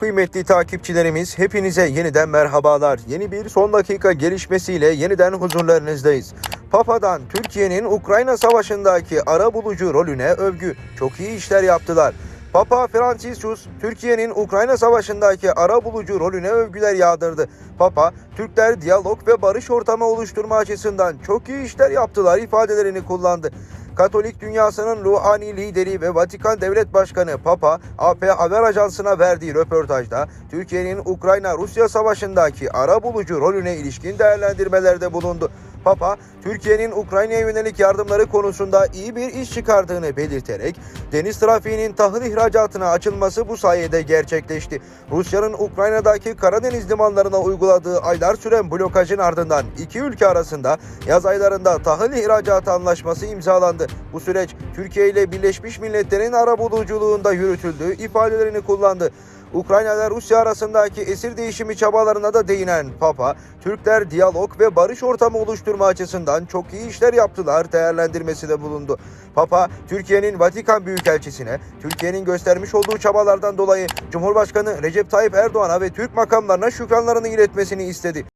Kıymetli takipçilerimiz hepinize yeniden merhabalar. Yeni bir son dakika gelişmesiyle yeniden huzurlarınızdayız. Papa'dan Türkiye'nin Ukrayna Savaşı'ndaki ara bulucu rolüne övgü. Çok iyi işler yaptılar. Papa Franciscus, Türkiye'nin Ukrayna Savaşı'ndaki ara bulucu rolüne övgüler yağdırdı. Papa, Türkler diyalog ve barış ortamı oluşturma açısından çok iyi işler yaptılar ifadelerini kullandı. Katolik dünyasının ruhani lideri ve Vatikan Devlet Başkanı Papa, AP Haber Ajansı'na verdiği röportajda Türkiye'nin Ukrayna-Rusya savaşındaki ara bulucu rolüne ilişkin değerlendirmelerde bulundu. Papa, Türkiye'nin Ukrayna'ya yönelik yardımları konusunda iyi bir iş çıkardığını belirterek, deniz trafiğinin tahıl ihracatına açılması bu sayede gerçekleşti. Rusya'nın Ukrayna'daki Karadeniz limanlarına uyguladığı aylar süren blokajın ardından iki ülke arasında yaz aylarında tahıl ihracatı anlaşması imzalandı. Bu süreç Türkiye ile Birleşmiş Milletler'in arabuluculuğunda yürütüldüğü ifadelerini kullandı. Ukrayna ile Rusya arasındaki esir değişimi çabalarına da değinen Papa, Türkler diyalog ve barış ortamı oluşturma açısından çok iyi işler yaptılar değerlendirmesi de bulundu. Papa, Türkiye'nin Vatikan Büyükelçisi'ne, Türkiye'nin göstermiş olduğu çabalardan dolayı Cumhurbaşkanı Recep Tayyip Erdoğan'a ve Türk makamlarına şükranlarını iletmesini istedi.